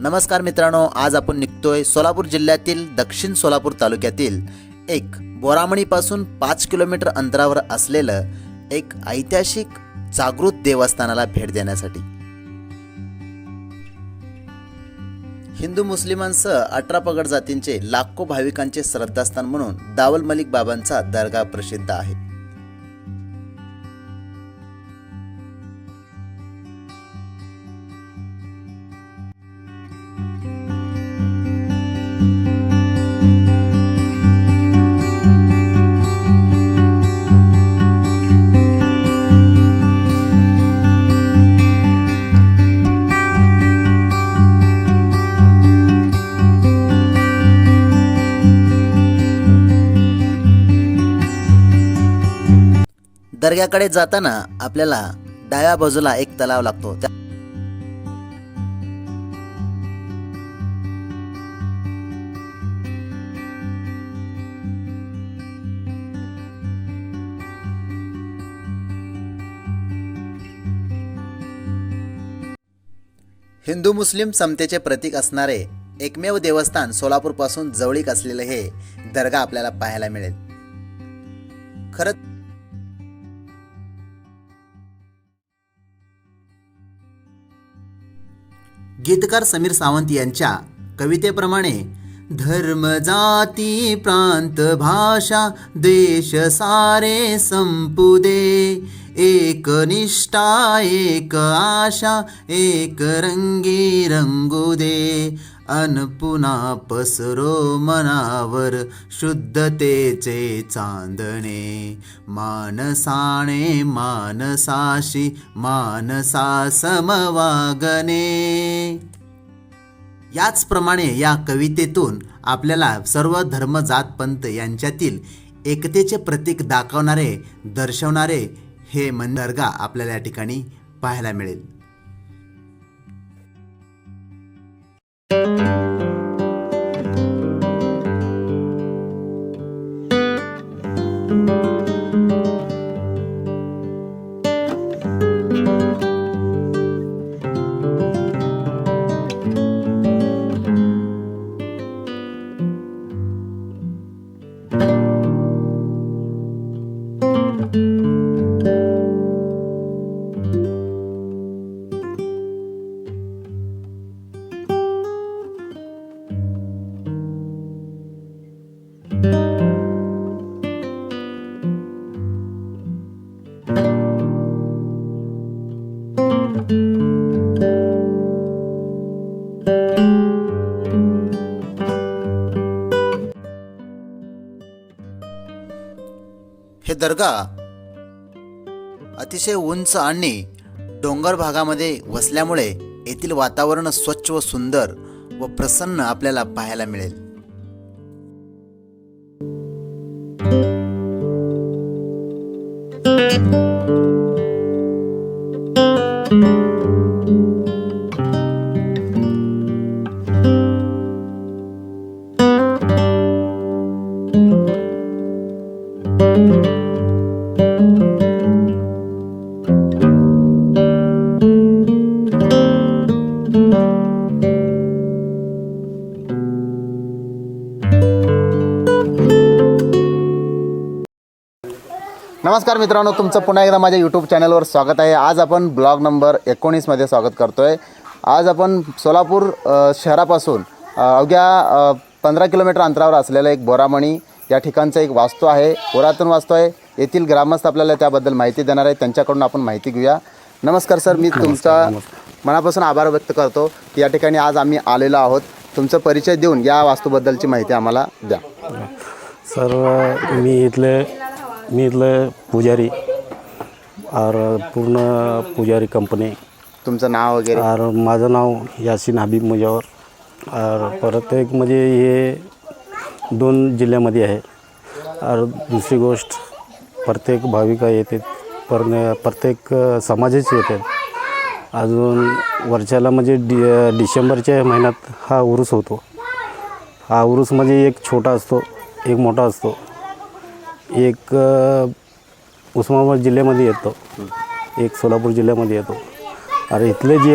नमस्कार मित्रांनो आज आपण निघतोय सोलापूर जिल्ह्यातील दक्षिण सोलापूर तालुक्यातील एक बोरामणीपासून पाच किलोमीटर अंतरावर असलेलं एक ऐतिहासिक जागृत देवस्थानाला भेट देण्यासाठी. हिंदू मुस्लिमांसह अठरा पगड जातींचे लाखो भाविकांचे श्रद्धास्थान म्हणून दावल मलिक बाबांचा दर्गा प्रसिद्ध आहे. दर्ग्याकडे जाताना आपल्याला डाव्या बाजूला एक तलाव लागतो. त्या हिंदू मुस्लिम समतेचे प्रतीक असणारे एकमेव देवस्थान सोलापूरपासून जवळीक असलेले हे दर्गा आपल्याला पाहायला मिळेल. खरंच गीतकार समीर सावंत यांच्या कवितेप्रमाणे धर्म जाती प्रांत भाषा देश सारे संपुदे. एक निष्ठा एक आशा एक रंगी रंगू दे अन पुन्हा पसरो मनावर शुद्धतेचे चांदणे. मानसाणे मानसाशी मानसा समवागणे. याचप्रमाणे या कवितेतून आपल्याला सर्व धर्म जात पंत यांच्यातील एकतेचे प्रतीक दाखवणारे दर्शवणारे हे मंदरगा आपल्याला या ठिकाणी पाहायला मिळेल. हे दर्गा अतिशय उंच आणि डोंगर भागामध्ये वसल्यामुळे येथील वातावरण स्वच्छ व सुंदर व प्रसन्न आपल्याला पाहायला मिळेल. नमस्कार मित्रांनो तुमचं पुन्हा एकदा माझ्या यूट्यूब चॅनलवर स्वागत आहे. आज आपण ब्लॉग नंबर एकोणीसमध्ये स्वागत करतो आहे आज आपण सोलापूर शहरापासून अवघ्या पंधरा किलोमीटर अंतरावर असलेलं एक बोरामणी या ठिकाणचं एक वास्तू आहे. पुरातन वास्तू आहे. येथील ग्रामस्थ आपल्याला त्याबद्दल माहिती देणार आहे त्यांच्याकडून आपण माहिती घेऊया. नमस्कार सर मी तुमचा मनापासून आभार व्यक्त करतो की या ठिकाणी आज आम्ही आलेलो आहोत. तुमचा परिचय देऊन या वास्तूबद्दलची माहिती आम्हाला द्या. सर मी इथले मी इथले पुजारी और पूर्ण पुजारी कंपनी तुमचं नाव वगैरे? और माझं नाव यासिन हबीब मुजावर. और परत एक म्हणजे हे दोन जिल्ह्यामध्ये आहे. और दुसरी गोष्ट प्रत्येक भाविका येते पर प्रत्येक समाजाचे येतात अजून वर्षाला म्हणजे डि डिसेंबरच्या महिन्यात हा उरूस होतो. हा उरूस म्हणजे एक छोटा असतो एक मोठा असतो. एक उस्मानाबाद जिल्ह्यामध्ये येतो. एक सोलापूर जिल्ह्यामध्ये येतो. अरे इथले जे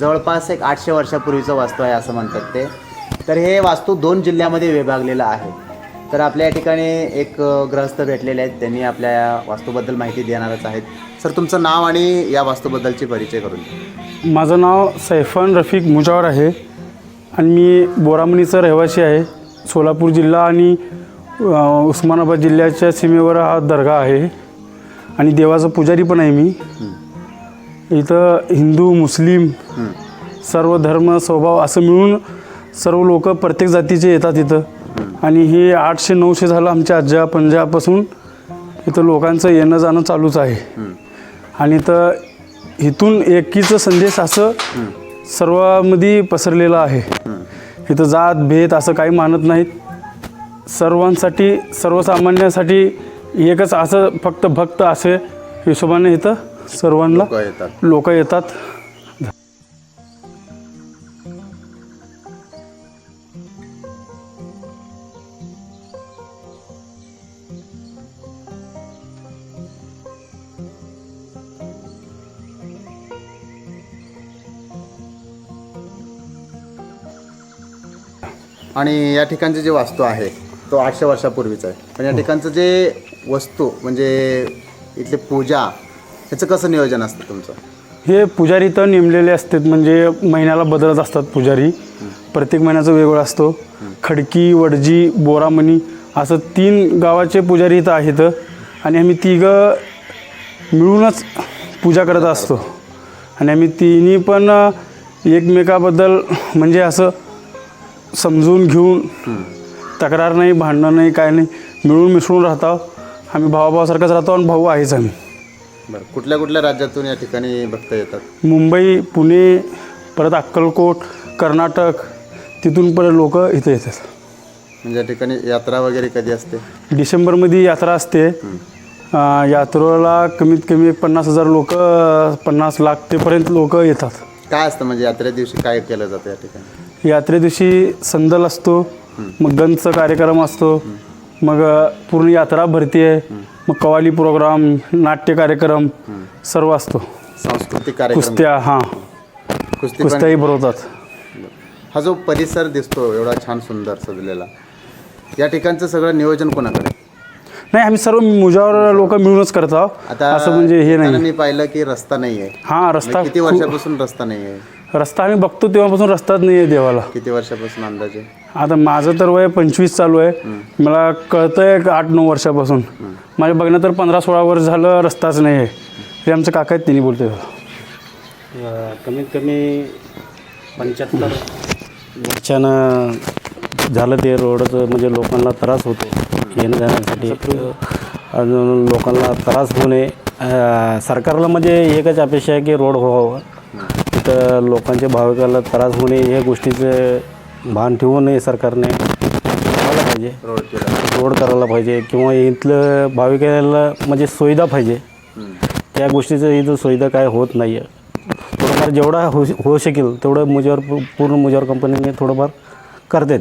जवळपास एक आठशे वर्षापूर्वीचा वास्तू आहे असं म्हणतात ते. तर हे वास्तू दोन जिल्ह्यामध्ये विभागलेलं आहे. तर आपल्या या ठिकाणी एक अ, गृहस्थ भेटलेले आहेत. त्यांनी आपल्या या वास्तूबद्दल माहिती देणारच आहेत. सर तुमचं नाव आणि या वास्तूबद्दलची परिचय करून द्या. माझं नाव सैफान रफिक मुजावर आहे आणि मी बोरामणीचा रहिवासी आहे. सोलापूर जिल्हा आणि उस्मानाबाद जिल्ह्याच्या सीमेवर हा दर्गा आहे. आणि देवाचा पुजारी पण आहे मी. इथं हिंदू मुस्लिम सर्व धर्म स्वभाव असं मिळून सर्व लोक प्रत्येक जातीचे येतात इथं. आणि हे आठशे नऊशे झालं आमच्या आज्या पंजाबपासून. इथं लोकांचं येणं जाणं चालूच आहे. आणि इथं इथून एकीचं संदेश असं सर्वामध्ये पसरलेलं आहे. इथं जात भेद असं काही मानत नाहीत. सर्वांसाठी सर्वसामान्यांसाठी एकच असं फक्त भक्त असे हिशोबाने इथं सर्वांना लोकं येतात. लोक येतात. आणि या ठिकाणचे जे वास्तू आहे तो आठशे वर्षापूर्वीचा आहे. पण या ठिकाणचं जे वस्तू म्हणजे इथली पूजा ह्याचं कसं नियोजन असतं तुमचं? हे पुजारी तर नेमलेले असतात म्हणजे महिन्याला बदलत असतात पुजारी. प्रत्येक महिन्याचा वेगळं असतो. खडकी वडजी बोरामणी असं तीन गावाचे पुजारी इथं आहेत. आणि आम्ही तिघं मिळूनच पूजा करत असतो. आणि आम्ही तिन्ही पण एकमेकाबद्दल म्हणजे असं समजून घेऊन तक्रार नाही भांडणं नाही काय नाही मिळून मिसळून राहतो. आम्ही भावाभावासारखंच राहतो आणि भाऊ आहेच आम्ही. बरं कुठल्या कुठल्या राज्यातून या ठिकाणी भक्त येतात? मुंबई पुणे परत अक्कलकोट कर्नाटक तिथून परत लोक इथे येतात. म्हणजे या ठिकाणी यात्रा वगैरे कधी असते? डिसेंबरमध्ये यात्रा असते. अं, यात्रेला कमीत कमी एक पन्नास हजार लोक पन्नास लाख तेपर्यंत लोक येतात. काय असतं म्हणजे यात्रे दिवशी काय केलं जातं या ठिकाणी? यात्रे दिवशी संदल असतो मग गंजचा कार्यक्रम असतो मग पूर्ण यात्रा भरती आहे मग कवाली प्रोग्राम नाट्य कार्यक्रम सर्व असतो. सांस्कृतिक कार्यक्रम. कुस्त्या हां. कुस्ती पण कुस्त्याही भरवतात हा जो परिसर दिसतो एवढा छान सुंदर सजलेला या ठिकाणचं सगळं नियोजन कोणाकडे? नाही आम्ही सर्व मुजावर लोक मिळूनच करत आहोत. आता असं म्हणजे हे येताना नाही मी पाहिलं की रस्ता नाही आहे हा रस्ता किती वर्षापासून रस्ता नाही आहे रस्ता आम्ही बघतो तेव्हापासून रस्ताच नाही आहे देवाला. किती वर्षापासून अंदाजे? आता माझं तर वय पंचवीस चालू आहे. मला कळतंय एक आठ नऊ वर्षापासून. माझ्या बघणं तर पंधरा सोळा वर्ष झालं रस्ताच नाही आहे ते आमचं काका आहेत त्यांनी बोलते कमीत कमी पंच्याहत्तर वर्षानं झालं ते रोडचं म्हणजे लोकांना त्रास होतो. येणं जाण्यासाठी. अजून लोकांना त्रास होऊ नये. अं, सरकारला म्हणजे एकच अपेक्षा आहे की रोड व्हावं. तर लोकांच्या भाविकाला त्रास होऊ नये. या गोष्टीचं भान ठेवू नये सरकारने करायला पाहिजे. रोड करायला पाहिजे किंवा इथलं भाविकाला म्हणजे सुविधा पाहिजे. त्या गोष्टीचं इथं सुविधा काय होत नाही आहे थोडंफार जेवढा हो होऊ शकेल तेवढं मुजावर पूर्ण मुजावर कंपनीने थोडंफार करतात.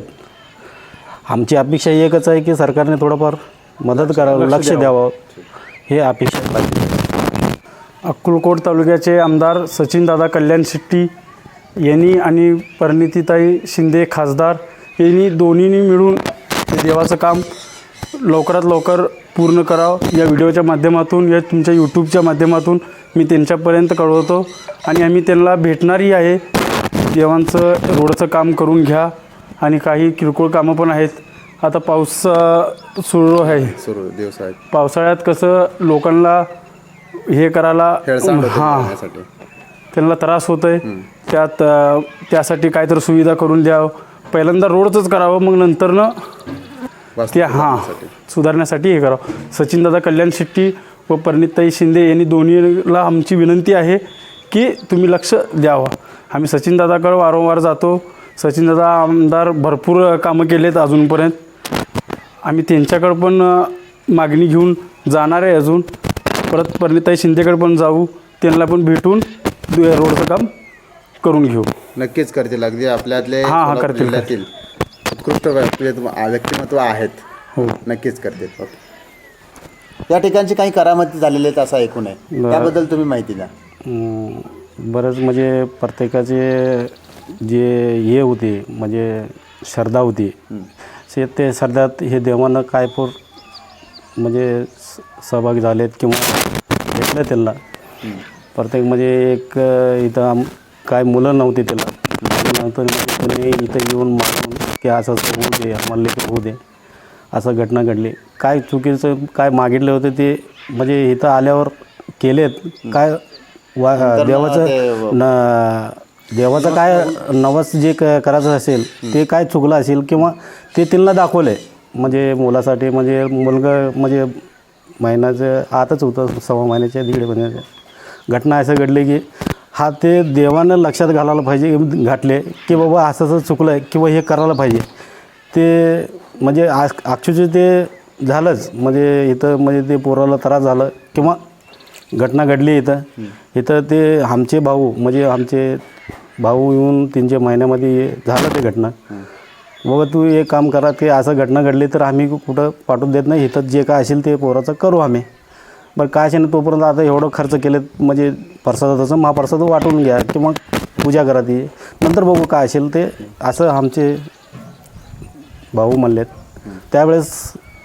आमची अपेक्षा एकच आहे की सरकारने थोडंफार मदत करावं लक्ष द्यावं. हे अपेक्षा पाहिजे अक्कलकोट तालुक्याचे आमदार सचिनदादा कल्याण शेट्टी यांनी आणि परिणितीताई शिंदे खासदार यांनी दोन्हींनी मिळून हे देवाचं काम लवकरात लवकर पूर्ण करावं. या व्हिडिओच्या माध्यमातून या तुमच्या यूट्यूबच्या माध्यमातून मी त्यांच्यापर्यंत कळवतो आणि आम्ही त्यांना भेटणारही आहे. देवांचं रोडचं काम करून घ्या आणि काही किरकोळ कामं पण आहेत. आता पाऊस सुरू आहे. सुरू दिवस आहेत पावसाळ्यात कसं लोकांना हे करायला हां. त्यांना त्रास होत आहे त्यात त्यासाठी काहीतरी सुविधा करून द्यावं. पहिल्यांदा रोडचंच करावं मग नंतरनं ते हां. सुधारण्यासाठी. हे करावं. सचिनदादा कल्याण शेट्टी व परिणितताई शिंदे यांनी दोन्हीला आमची विनंती आहे की तुम्ही लक्ष द्यावं. आम्ही सचिनदादाकडे वारंवार जातो. सचिनदादा आमदार भरपूर कामं केलेत अजूनपर्यंत. आम्ही त्यांच्याकडं पण मागणी घेऊन जाणार आहे अजून. परत परिणिताई शिंदेकडे पण जाऊ. त्यांना पण भेटून रोडचं काम करून घेऊ. नक्कीच करतील. अगदी आपल्यातले हा, हा, सोलापूर करतील, जिल्ह्यातील उत्कृष्ट व्यक्तिमत्व व्यक्तिमत्व आहेत. हो. नक्कीच करतील. ओके. या ठिकाणची काही करामती झालेल्या आहेत असं ऐकून आहे. त्याबद्दल तुम्ही माहिती द्या. अं, बरंच म्हणजे प्रत्येकाचे जे हे होते म्हणजे श्रद्धा होती. से ते श्रद्धात हे देवानं काय पर म्हणजे स- सहभागी झालेत किंवा भेटलं त्यांना. प्रत्येक म्हणजे एक अं, इथं आम काय मुलं नव्हती नव्हतं म्हणजे त्याने इथं येऊन मागून की असं असं होऊ दे आम्हाला लेकरं होऊ दे. असं घटना घडली. काय चुकीचं काय मागितलं होतं ते म्हणजे इथं आल्यावर केलेत. काय वा देवाचं न देवाचं काय नवस जे क करायचं असेल ते काय चुकलं असेल किंवा ते त्यांना दाखवलं. आहे म्हणजे मुलासाठी म्हणजे मुलगा म्हणजे महिन्याचं आतच होतं सव्वा महिन्याच्या दीड महिन्याच्या. घटना असं घडली की हा ते देवानं लक्षात घालायला पाहिजे घातले की बाबा असं असं चुकलं आहे किंवा हे करायला पाहिजे. ते म्हणजे ॲक्च्युली ते झालंच. म्हणजे इथं म्हणजे ते पोराला त्रास झालं किंवा घटना घडली इथं. इथं ते आमचे भाऊ म्हणजे आमचे भाऊ येऊन तीनशे महिन्यामध्ये झालं ते घटना. बाबा तू एक काम करा ते असं घटना घडली तर आम्ही कुठं पाठवून देत नाही. इथं जे काय असेल ते पोराचं करू आम्ही. बरं काय असेल तोपर्यंत आता एवढं खर्च केलेत म्हणजे प्रसादाचं महाप्रसाद वाटून घ्या किंवा पूजा करा ती. नंतर बघू काय असेल ते. असं आमचे भाऊ म्हणलेत. त्यावेळेस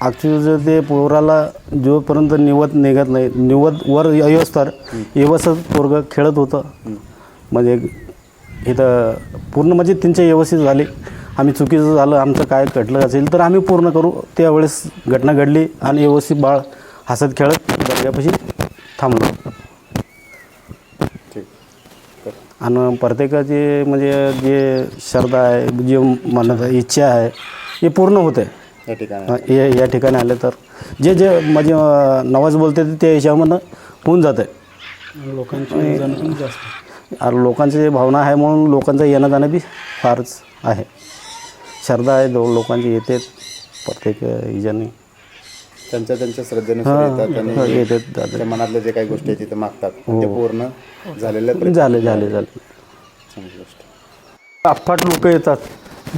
ॲक्च्युली ते पोराला जोपर्यंत निवत निघत नाही निवत वर अयोस्तर तर व्यवस्थित पोरगं खेळत होतं. म्हणजे इथं पूर्ण म्हणजे त्यांचे व्यवस्थित झाले. आम्ही चुकीचं झालं आमचं काय घडलं असेल तर आम्ही पूर्ण करू. त्यावेळेस घटना घडली आणि व्यवस्थित बाळ हसत खेळत दर्ग्यापाशी थांबलो. आणि प्रत्येकाची म्हणजे जे श्रद्धा आहे जे मनात इच्छा आहे हे पूर्ण होते या ठिकाणी. या या ठिकाणी आले तर. जे जे म्हणजे अं, नवाज बोलते ते त्या ह्याच्यामधनं होऊन जातं लोकांची लोकांची जे भावना आहे म्हणून लोकांचं येणं जाणं बी फारच आहे. श्रद्धा आहे दो लोकांची येते प्रत्येक ह्याच्याने त्यांच्या त्यांच्या श्रद्धेनुसार येतात हो, आणि येतात जातात. त्यांच्या मनातल्या जे काही गोष्टी आहेत तिथे मागतात. ते पूर्ण झालेल्या आहेत. झाले झाले झाले. चांगली गोष्ट अफाट लोक येतात.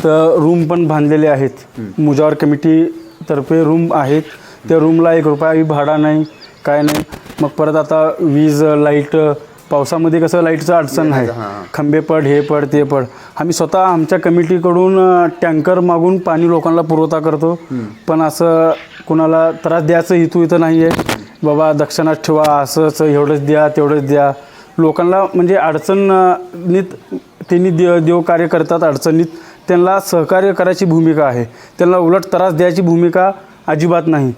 तर रूम पण बांधलेले आहेत. मुजावर कमिटीतर्फे रूम आहेत. त्या रूमला एक रुपयाही भाडा नाही काय नाही. मग परत आता वीज लाइट पावसामध्ये कसं लाईटचं अडचण आहे. खंबे पड हे पड ते पड. आम्ही स्वतः आमच्या कमिटीकडून अ, टँकर मागून पाणी लोकांना पुरवठा करतो. पण असं कुणाला त्रास द्यायचं हेतू इथं नाही आहे बाबा दक्षिणात ठेवा असंच एवढंच द्या तेवढंच द्या. लोकांना म्हणजे अडचणीत त्यांनी देव देव कार्य करतात अडचणीत त्यांना सहकार्य करायची भूमिका आहे. त्यांना उलट त्रास द्यायची भूमिका अजिबात नाही.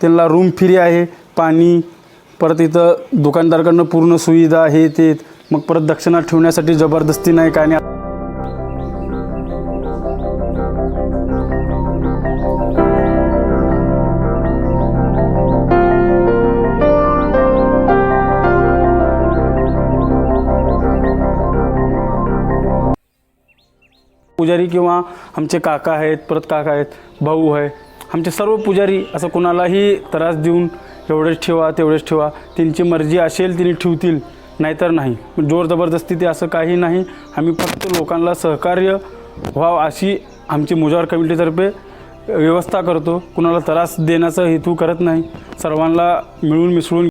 त्यांना रूम फ्री आहे पाणी परत इथं दुकानदाराकडनं पूर्ण सुविधा हे ते. मग परत दक्षिणात ठेवण्यासाठी जबरदस्ती नाही काय नाही. पुजारी किंवा आमचे काका आहेत परत काका आहेत भाऊ आहे आमचे सर्व पुजारी असं कोणालाही त्रास देऊन एवढेच ठेवा तेवढेच ठेवा. त्यांची मर्जी असेल तिने ठेवतील नाहीतर नाही. जोर जबरदस्ती ते असं काही नाही. आम्ही फक्त लोकांना सहकार्य व्हावं अशी आमची मुजावर कमिटीतर्फे व्यवस्था करतो. कुणाला त्रास देण्याचा हेतू करत नाही. सर्वांना मिळून मिसळून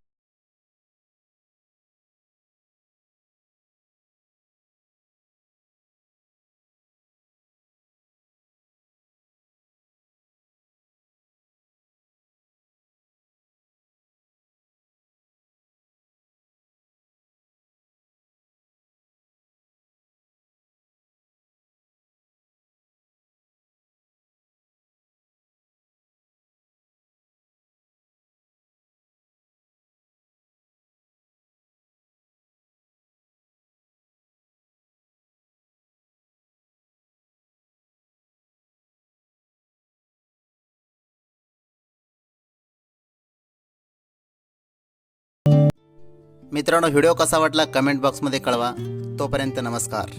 मित्रांनो व्हिडिओ कसा वाटला कमेंट बॉक्समध्ये कळवा. तोपर्यंत नमस्कार.